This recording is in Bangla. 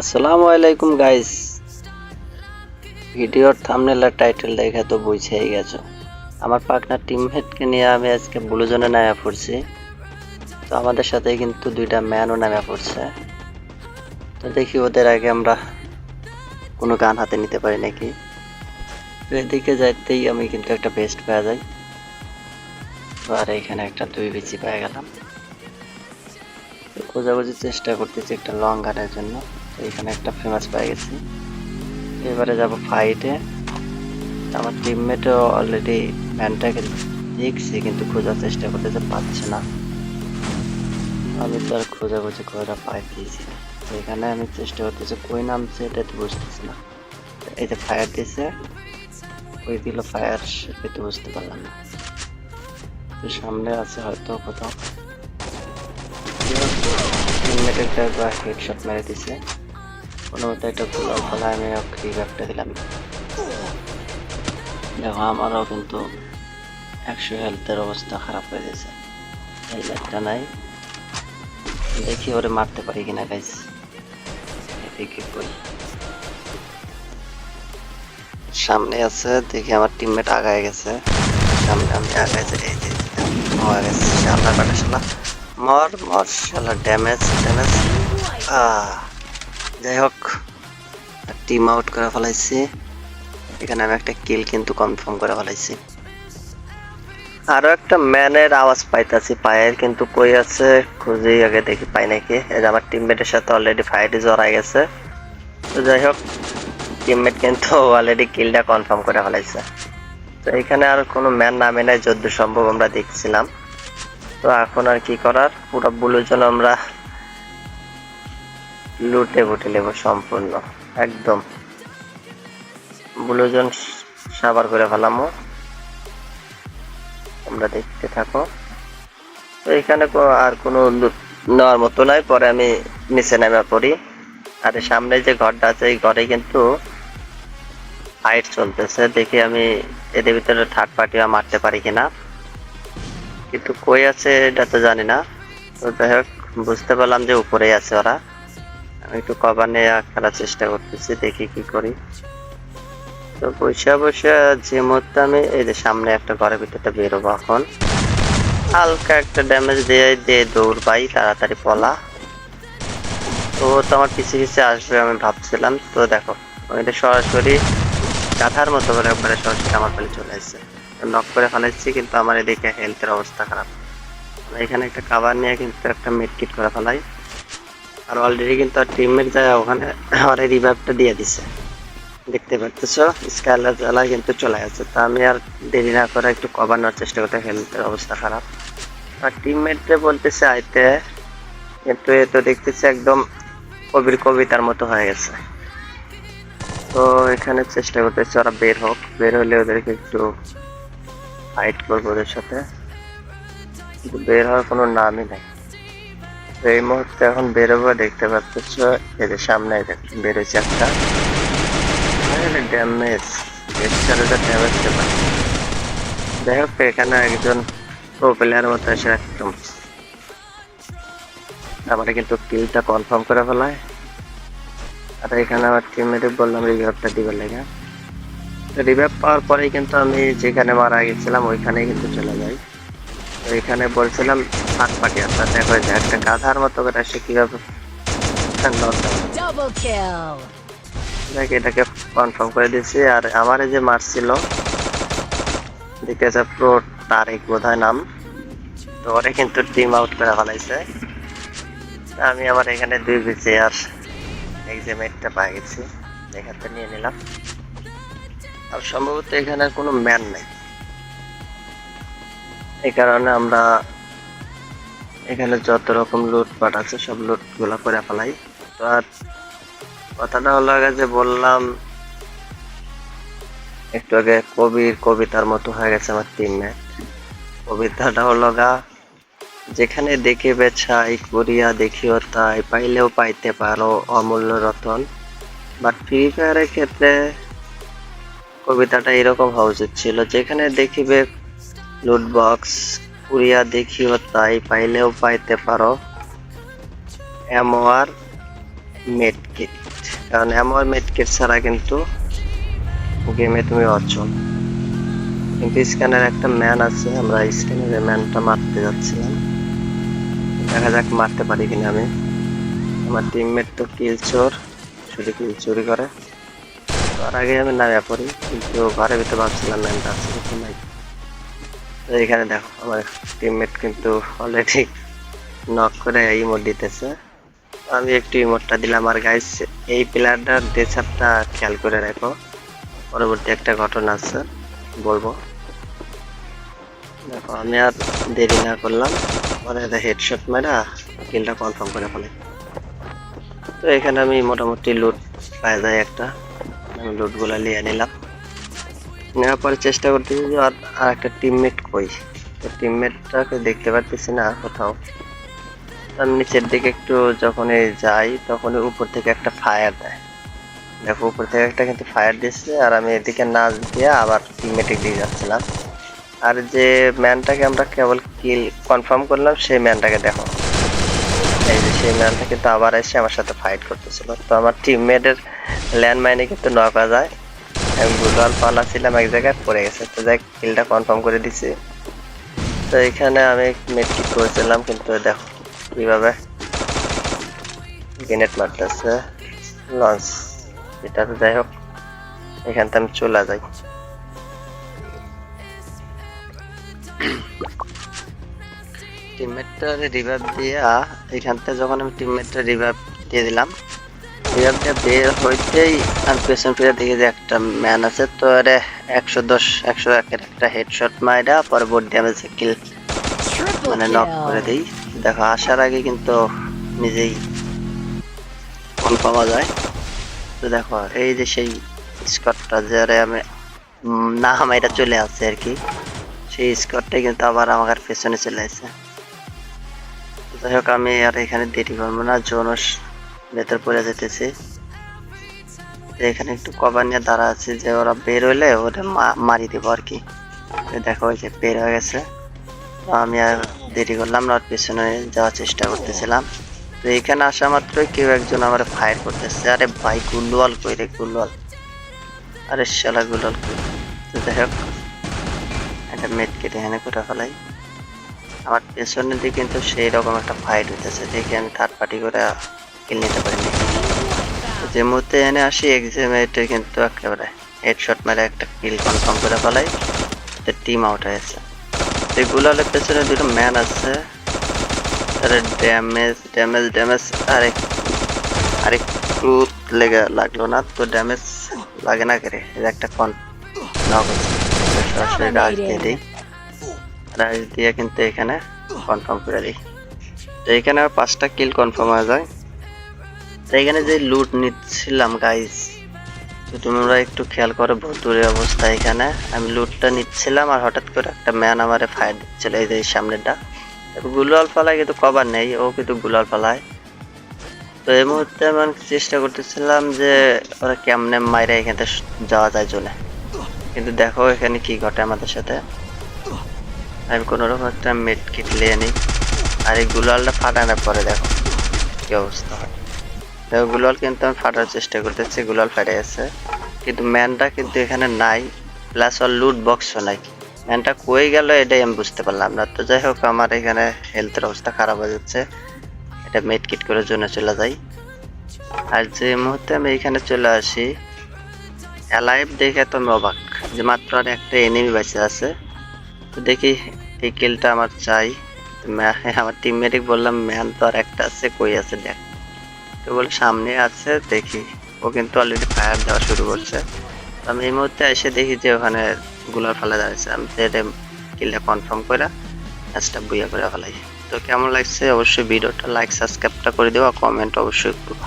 আসসালামু আলাইকুম গাইস ভিডিওর থামনেল আর টাইটেল দেখে তো বুঝেই গেছো। আমার পার্টনার টিমমেটকে নিয়ে আমি আজকে ব্লু জোনে নামে পড়ছি। তো আমাদের সাথে কিন্তু দুইটা ম্যানও নামে পড়ছে। তো দেখি ওদের আগে আমরা কোনো গান হাতে নিতে পারি নাকি। এদিকে যাইতেই আমি কিন্তু একটা বেস্ট পাওয়া যাই আর এখানে একটা দুই বিচি পেয়ে গেলাম। খোঁজাখুঁজি চেষ্টা করতেছি একটা লং গানের জন্য। এখানে একটা ফেমাস পেয়ে গেছি। এবারে যাব ফাইটে আমার টিমমেটও অলরেডি ম্যানটাকে দেখছি, কিন্তু খোঁজার চেষ্টা করতেছে পাচ্ছে না। আমি তো আর খোঁজাখুঁজি করে পাইতেছি না তো এখানে আমি চেষ্টা করতেছি, কই নামছে এটা তো বুঝতেছি না। এই যে ফায়ার দিয়েছে ওই দিল ফায়ার সেটা তো বুঝতে পারলাম না। তো সামনে আছে হয়তো কোথাও। টিমমেটের একবার হেডশট মেরে দিছে। একটা গোলাল ফলা আমি রিভাইভটা দিলাম দেখো, আমারও কিন্তু একশো হেলথের অবস্থা খারাপ হয়ে গেছে। হেলমেটটা নাই। দেখি ওরে মারতে পারি কিনা কই সামনে আছে, দেখি আমার টিমমেট আগায় গেছে। সামনে আমি আগায় এই যে গেছে। কাটা শালা। মর মর, শালা ড্যামেজ ড্যামেজ যাই হোক টিম আউট করে ফেলাইছি। এখানে আমি একটা কিল কিন্তু কনফার্ম করে ফেলাইছি। আরও একটা ম্যানের আওয়াজ পাইতাছি, পায়ের কিন্তু কই আছে খুঁজে আগে দেখি, পাই নাকি? এই আমার টিমমেটের সাথে অলরেডি ফাইটে জড়াই গেছে। তো যাই হোক টিমমেট কিন্তু অলরেডি কিলটা কনফার্ম করে ফেলাইছে। তো এখানে আর কোনো ম্যান নামে নাই যদ্দ সম্ভব আমরা দেখছিলাম। তো এখন আর কি করার? পুরো বুলুর জন্য আমরা লুটে ফুটে নেব সম্পূর্ণ, একদম। ব্লুজন সাবার করে ফেলামো। আমরা দেখতে থাকো। তো এখানে আর কোনো লুট নেওয়ার মতো নাই, পরে আমি নিচে নেমে পড়ি। আর সামনে যে ঘরটা আছে, এই ঘরে কিন্তু ফাইট চলতেছে। দেখি আমি এদের ভিতরে থার্ড পার্টি মারতে পারি কিনা। কিন্তু কই আছে, এটা তো জানি না। তো যাই হোক, বুঝতে পারলাম যে উপরেই আছে ওরা। আমি একটু কভার নিয়ে খেলার চেষ্টা করতেছি, দেখি কি করি। তো বসে বসে যে মুহূর্তে আমি, এই যে সামনে একটা ঘরের ভিতরটা বেরোবো এখন। হালকা একটা ড্যামেজ দিয়ে দিয়ে দৌড় পাই তাড়াতাড়ি পলা। তো তো আমার পিছিয়ে পিছিয়ে আসবে আমি ভাবছিলাম। তো দেখো ওইটা সরাসরি গাধার মতো করে একবারে সরাসরি আমার পেলে চলে আসছে। নক করে ফেলাচ্ছি কিন্তু আমার এদিকে হেলথের অবস্থা খারাপ। এখানে একটা কাভার নিয়ে কিন্তু একটা মেড কিট করে ফেলাই। আর অলরেডি কিন্তু আর টিমমেট যায় ওখানে আমার রিভাইভটা দিয়ে দিছে। দেখতে পাচ্ছ স্কাইলার জ্বালা কিন্তু চলে আসছে তা আমি আর দেরি না করে একটু কভার নেওয়ার চেষ্টা করতে হেলথের অবস্থা খারাপ। আর টিমমেটরে বলতেছে আইতে, কিন্তু এ তো দেখতেছে একদম কবির কবিতার মতো হয়ে গেছে। তো এখানে চেষ্টা করতেছে ওরা বের হোক। বের হলে ওদেরকে একটু ফাইট করব ওদের সাথে। কিন্তু বের হওয়ার কোনো নামই নাই। তো এই মুহূর্তে এখন বেরোবো, দেখতে পাচ্ছ এদের সামনে বেরোচ্ছে একটা। ড্যামেজ যাই হোক, এখানে একজন মতো কিন্তু কনফার্ম করে আর এখানে বললাম দিবার লেগে। পাওয়ার পরেই কিন্তু আমি যেখানে মারা গেছিলাম, ওইখানেই কিন্তু চলে যাই। তো এখানে বলছিলাম ফাঁক পাটি আপনার দেখো যে একটা গাধার মতো করে সে কীভাবে দেখ এটাকে কনফার্ম করে দিয়েছি। আর আমার যে মারছিল দেখতেছে প্রো তারেক বোধ হয় নাম। তো ওরে কিন্তু টিম আউট করে ফেলাইছে। আমি আমার এখানে দুই বিচে আর এক্সামেটটা পাই গেছি এখানটা নিয়ে নিলাম। আর সম্ভবত এখানে কোনো ম্যান নেই। এই কারণে আমরা এখানে যত রকম লুটপাট আছে, সব লুটগুলো করে ফেলাই। তো আর কথাটা হলো আগে যে বললাম, একটু আগে কবির কবিতার মতো হয়ে গেছে আমার তিন টিমমেট কবিতাটা হলো গা, যেখানে দেখিবে ছাই করিয়া দেখিও তাই, পাইলেও পাইতে পারো অমূল্য রতন। বাট ফ্রি ফায়ারের ক্ষেত্রে কবিতাটা এরকম হওয়া উচিত ছিল, যেখানে দেখিবে লুট বক্স কুড়িয়া দেখিও তাই, পাইলেও পাইতে পারো। এমওয়ার মেড কিট কারণ এমন মেড কিট ছাড়া কিন্তু গেমে তুমি অচল। কিন্তু স্ক্যানের একটা ম্যান আছে, আমরা স্ক্যানের ম্যানটা মারতে যাচ্ছিলাম। দেখা যাক মারতে পারি কিনা আমি। আমার টিমমেট তো কিল চোর, শুধু কিল চুরি করে। তার আগে আমি নামিয়ে পড়ি, কিন্তু ঘরের ভিতরে ভাবছিলাম ম্যানটা আছে, কিন্তু নাই। এখানে দেখো, আমার টিমমেট কিন্তু অলরেডি নক করে ইমোট দিতেছে। আমি একটু ইমোটটা দিলাম। আর গাইস এই প্লেয়ারটার ডেসাপটা খেয়াল করে রাখো। পরবর্তী একটা ঘটনা আছে, বলব। দেখো, আমি আর দেরি না করলাম। পরে হেডশট মেরা কিলটা কনফার্ম করে ফেলে। তো এখানে আমি মোটামুটি লুট পাওয়া যায় একটা। আমি লুটগুলো নিয়ে নিলাম। নেওয়ার পরে চেষ্টা করতেছি যে আর একটা টিমমেট কই তো টিমমেটটাকে দেখতে পারতেছি না কোথাও। তো আমি নিচের দিকে একটু যখন যাই তখন উপর থেকে একটা ফায়ার দেয়। দেখো, উপর থেকে একটা কিন্তু ফায়ার দিচ্ছে আর আমি এদিকে নাচ দিয়ে আবার টিমমেটের দিয়ে যাচ্ছিলাম। আর যে ম্যানটাকে আমরা কেবল কিল কনফার্ম করলাম, সেই ম্যানটাকে দেখো। এই যে সেই ম্যানটা কিন্তু আবার এসে আমার সাথে ফাইট করতেছিল। তো আমার টিমমেটের ল্যান্ড মাইনে কিন্তু নকা যায়। আমি গুগল পালা ছিলাম এক জায়গায়, পড়ে গেছে। তো যাই কিলটা কনফার্ম করে দিছি। তো এখানে আমি মেট্রিক করেছিলাম, কিন্তু দেখো কীভাবে গ্রেনেড মারতেছে। লঞ্চ এটা তো যাই হোক, এখান থেকে আমি চলে যাই। টিমমেটটা রিভাইভ দিয়ে, এখান থেকে যখন আমি টিমমেটটা রিভাইভ দিয়ে দিলাম দিয়ে বের হইতেই আর পেছন ফিরে দেখি যে একটা ম্যান আছে তো আরে একশো দশ একশো একের একটা হেডশট মাইরা পরে বোর্ড ড্যামেজ কিল মানে নক করে দিই। দেখো আসার আগে কিন্তু নিজেই কনফার্ম যায়। তো দেখো এই যে সেই স্কটটা যারে আমি না এটা চলে আসছে আর কি সেই স্কটটাই কিন্তু আবার আমার পেছনে চলে আসছে। যাই হোক আমি আর এখানে দেরি করব না। জোনস ভেতর পড়ে যেতেছি। এখানে একটু কভার নিয়ে দাঁড়া আছে যে ওরা বের হইলে ওটা মারি দেবো আর কি। দেখো ওই যে বের হয়ে গেছে। তো আমি আর দেরি করলাম না পেছনে যাওয়ার চেষ্টা করতেছিলাম। তো এখানে আসা মাত্রই কেউ একজন আমার ফায়ার করতেছে। আরে ভাই, গুলওয়াল কই রে, গুলওয়াল? আরে শালা গুলওয়াল কই? তো যাই হোক, একটা মেট কেটে এখানে করে ফেলাই। আমার পেছনের দিকে কিন্তু সেই রকম একটা ফাইট হইতেছে, দেখে আমি থার্ড পার্টি করে কিল নিতে পারিনি। যে মুহূর্তে এনে আসি এক্সামেটে কিন্তু একেবারে হেডশট মেরে একটা কিল কনফার্ম করে ফেলাই। টিম আউট হয়েছে এই গুলালের পেছনে দুটো ম্যান আছে। আরে ড্যামেজ ড্যামেজ ড্যামেজ আরে আরে একটু লেগে লাগল না তো ড্যামেজ লাগে না করে? একটা কন নক সরাসরি রাজ দিয়ে দিই? রাজ দিয়ে কিন্তু এখানে কনফার্ম করে দিই। তো এখানে পাঁচটা কিল কনফার্ম হয়ে যায়। তো এখানে যে লুট নিচ্ছিলাম গাইস তো তোমরা একটু খেয়াল করো ভুতুরের অবস্থা এখানে। আমি লুটটা নিচ্ছিলাম আর হঠাৎ করে একটা ম্যান আমারে ফায়ার দিচ্ছিল এই যে তারপর গুলাল ফালায় কিন্তু কভার নেই, ও কিন্তু গুলাল ফালায় তো এই মুহূর্তে আমি চেষ্টা করতেছিলাম যে ওরা কেমনে মাইরা এখানে যাওয়া যায় জোনে কিন্তু দেখো এখানে কি ঘটে আমাদের সাথে। আমি কোনো রকম একটা মেড কিট নিয়ে নিই। আর এই গুলালটা ফাটানোর পরে দেখো কি অবস্থা হয়। গুলাল কিন্তু আমি ফাটার চেষ্টা করতেছি, গুলাল ফাটে গেছে। কিন্তু ম্যানটা কিন্তু এখানে নাই প্লাস ওর লুট বক্সও নাই। ম্যানটা কই গেল এটাই আমি বুঝতে পারলাম না। তো যাই হোক, আমার এখানে হেলথের অবস্থা খারাপ হয়ে যাচ্ছে। এটা মেড কিট করে জন্য চলে যাই। আর যে মুহূর্তে আমি এখানে চলে আসি অ্যালাইভ দেখে তো আমি অবাক যে মাত্র আর একটা এনিমি বেঁচে আছে। তো দেখি এই কিলটা আমার চাই। আমার টিমমেটিক বললাম, ম্যান তো আর একটা আছে, কই আছে দেখ। তো বলে, সামনে আছে, দেখি। ও কিন্তু অলরেডি ফায়ার দেওয়া শুরু করছে। আমি এই মুহূর্তে এসে দেখি যে ওখানে গুলার ফেলা দাঁড়িয়েছে আমি সেটা কিলটা কনফার্ম করে ম্যাচটা বুইয়া করে ফেলাই। তো কেমন লাগছে? অবশ্যই ভিডিওটা লাইক সাবস্ক্রাইবটা করে দেওয়া কমেন্ট অবশ্যই করবা।